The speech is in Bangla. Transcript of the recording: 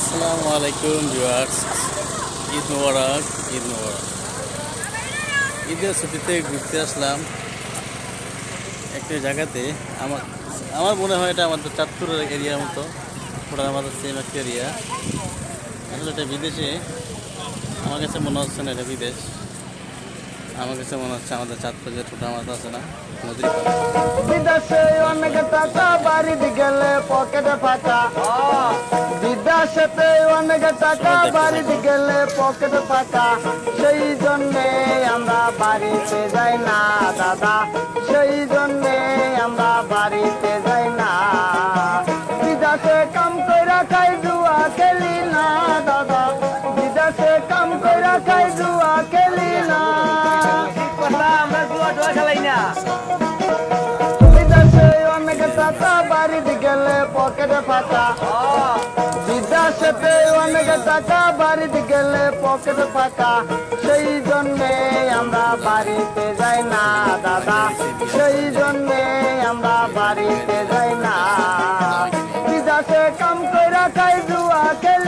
আসসালামু আলাইকুম ভিউয়ার্স। ঈদ মোবারক ঈদ মোবারক। ঈদের ছুটিতে ঘুরতে আসলাম একটি জায়গাতে। আমার আমার মনে হয় এটা আমাদের চাঁদপুরের এরিয়ার মতো। ওটা আমাদের সেম একটা এরিয়া আসলে এটা বিদেশে। আমার কাছে মনে হচ্ছে না এটা বিদেশ। আমার কাছে মনে হচ্ছে আমাদের চাঁদপুর যে ছোটো মাছ আছে না নদীর বিদেশে অনেক টাকা পকেটে ফাঁকা। বিদেশেতে অনেক টাকা বাড়িতে গেলে পকেটে ফাঁকা। সেই জন্যে আমরা বাড়িতে যাই না দাদা। সেই জন্যে আমরা বাড়িতে যাই না। বিদেশে কাম কইরা খাই জুয়া খেলি না দাদা। বিদেশে কাম কইরা খাই জুয়া খেলি না। আমরা জুয়া টুয়া খেলাই না বিদেশে অনেক টাকা বাড়িতে গেলে পকেটে ফাঁকা। থেকে টাকা বাড়িতে গেলে পকেট ফাঁকা। সেই জন্যে আমরা বাড়িতে যাই না, দাদা। সেই জন্যে আমরা বাড়িতে যাই না। বিদাসে কাম করে খাই, জুয়া খেলে